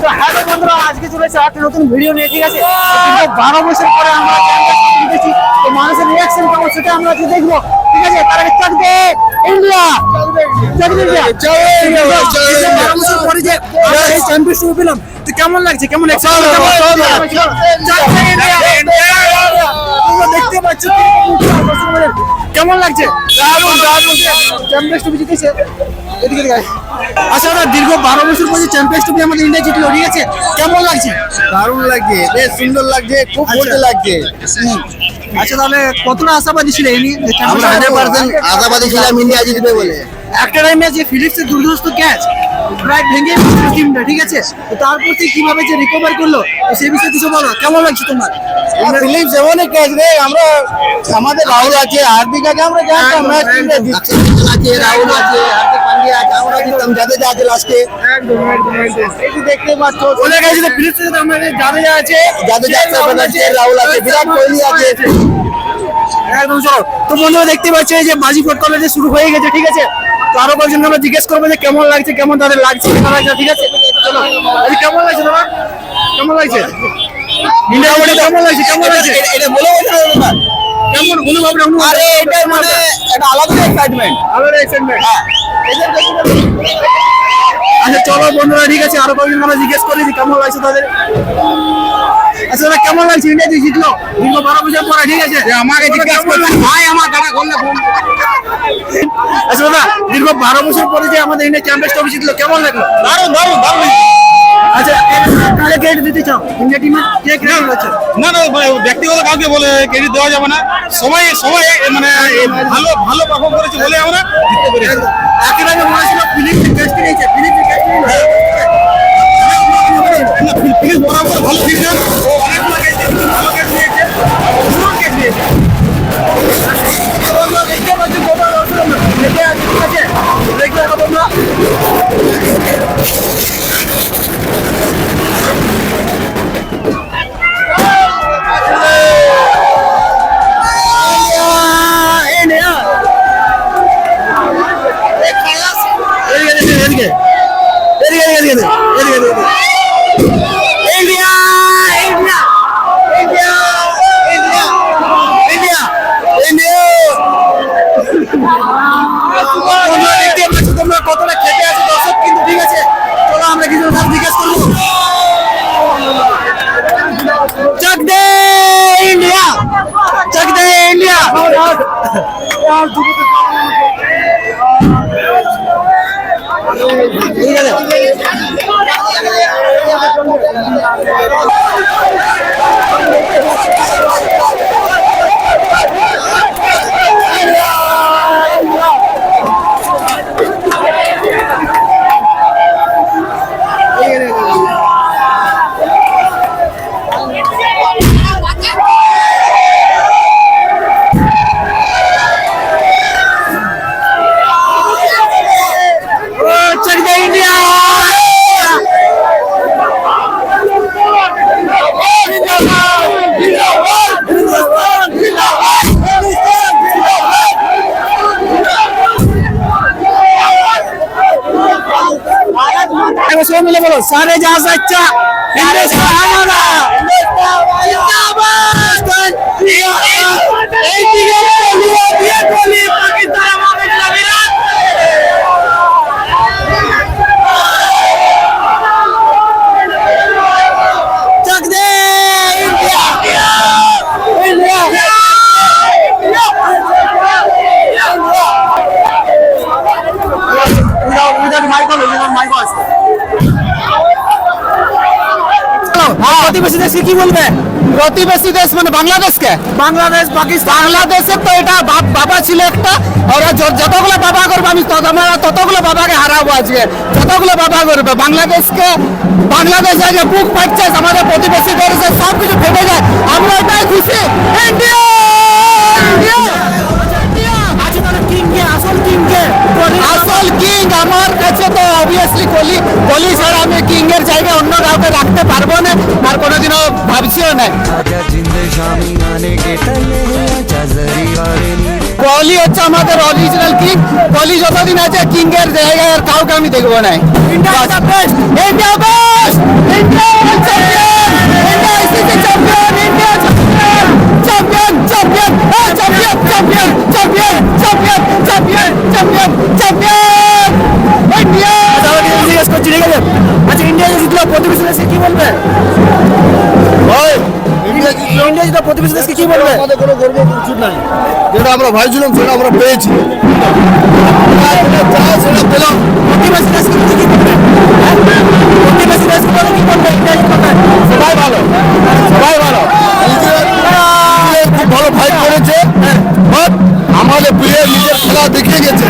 তো হ্যাঁ বন্ধুরা আজকে চলে এসেছে একটা নতুন ভিডিও নিয়ে ঠিক আছে? বারো বছর পরে আমরা চ্যাম্পিয়নশিপ তো মানুষের রিয়াকশন কেমন সেটা আমরা আজকে দেখব ঠিক আছে? তার আগে চাক দে ইন্ডিয়া চ্যাম্পিয়নশিপ পেলাম তো কেমন লাগছে? কেমন দেখতে পাচ্ছ কেমন লাগছে? দারুণ দারুণ। চ্যাম্পিয়ন্স ট্রফি জিতেছে। এদিকে দিকে আচ্ছা ওরা দীর্ঘ বারো বছর পরে চ্যাম্পিয়ন্স ট্রফি আমাদের ইন্ডিয়া জিতলো ঠিক আছে? কেমন লাগছে? দারুণ লাগছে বেশ সুন্দর লাগছে খুব বলতে লাগছে। আচ্ছা তাহলে কতটা আশাবাদী ছিল এই নিয়ে? আমরা হান্ড্রেড পার্সেন্ট আশাবাদী ছিলাম ইন্ডিয়া জিতবে বলে। একটা টাইমে যে ফিলিপসের দুর্ধস্ত ক্যাচ প্রায় ভেঙে টিমটা ঠিক আছে? তো তারপর থেকে কীভাবে যে রিকভার করল তো সেই বিষয়ে কিছু বলো। কেমন লাগছে তোমার? ফিলিপস এমনই ক্যাচ রে আমরা আমাদের রাহুল আছে হার্দিক আছে আমরা জানতাম ম্যাচ জিতছে আছে রাহুল আছে হার্দিক পান্ডিয়া আছে আমরা জিততাম জাদেজা আছে লাস্টে একদম একদম একদম। এই যে দেখতে পাচ্ছ বলে গেছে যে ফিলিপসের সাথে আমাদের জাদেজা আছে জাদেজা আছে রাহুল আছে বিরাট কোহলি আছে। একদম চলো। তো বন্ধুরা দেখতে পাচ্ছ যে বাজি ফোট কলেজে শুরু হয়ে গেছে ঠিক আছে? তো আরও কয়েকজন আমরা জিজ্ঞেস করব যে কেমন লাগছে কেমন তাদের লাগছে কেমন লাগছে ঠিক আছে? চলো। কেমন লাগছে দাদা কেমন লাগছে? ইন্ডিয়া কেমন লাগছে কেমন লাগছে? এটা- বলে। কেমন অনুভব আরে এটা মানে একটা আলাদা এক্সাইটমেন্ট আলাদা এক্সাইটমেন্ট আচ্ছা চলো বন্ধুরা ঠিক আছে আরও কয়েকজন আমরা জিজ্ঞেস করি যে কেমন লাগছে তাদের। আচ্ছা দাদা কেমন লাগছে? ইন্ডিয়া যে জিতলো। দীর্ঘ বারো বছর পরে ঠিক আছে? আমাকে জিজ্ঞেস করলে ভাই আমার দাদা করলে আচ্ছা দাদা দীর্ঘ বারো বছর পরে যে আমাদের ইন্ডিয়া চ্যাম্পিয়ন্স ট্রফি জিতলো কেমন লাগল? দারুণ দারুণ দারুণ। আচ্ছা তাহলে ক্রেডিট দিতে চাও? ইন্ডিয়া টিমে কে ক্রেডিট হচ্ছে না না ব্যক্তিগত কাউকে বলে ক্রেডিট দেওয়া যাবে না। সবাই সবাই মানে ভালো ভালো পারফর্ম করেছে বলে আমরা জিততে পেরেছি। একই আগে মনে ছিল ফিলিপ ক্যাচ নিয়েছে ফিলিপ ক্যাচ নিয়েছে না, ফিলিপ বরাবর ভালো ফিল্ডার ঠিক আছে একবার সবাই মিলে বলো সারে যা সাচ্চা এই দিকে বলিয়া দিয়ে বলি পাকিস্তান আমাদের জমিরাত Chak De India India without without Michael, without Michael. প্রতিবেশী দেশকে কি বলবে? প্রতিবেশী দেশ মানে বাংলাদেশকে বাংলাদেশ পাকিস্তান। বাংলাদেশের তো এটা বাবা ছিল একটা। ওরা যতগুলো বাবা করবে আমি আমরা ততগুলো বাবাকে হারাবো আজকে। যতগুলো বাবা করবে বাংলাদেশকে বাংলাদেশ আগে বুক পাচ্ছে আমাদের প্রতিবেশী দেশে সব কিছু ফেটে যায় আমরা এটাই খুশি। ইন্ডিয়া কলি না কোহলি হচ্ছে আমাদের অরিজিনাল কিং কোহলি যতদিন আছে কিং এর জায়গায় আর কাউকে আমি দেখব না জিজ্ঞেস করছি ঠিক আছে আচ্ছা ইন্ডিয়া জিতলো প্রতিবেশী কি বলবে ইন্ডিয়া জিতলো প্রতিবেশী দেশকে কি বলবে? আমাদের কোনো গর্ব কিছু নাই। যেটা আমরা ভাইছিলাম সেটা আমরা পেয়েছি। সেটা পেলাম প্রতিবেশী দেশকে কি কি বলবে? প্রতিবেশী দেশকে বলে কি বলবে ইন্ডিয়া সবাই ভালো। সবাই ভালো। খুব ভালো ফাইট করেছে। বাট আমাদের প্লেয়ার নিজের খেলা দেখিয়ে গেছে।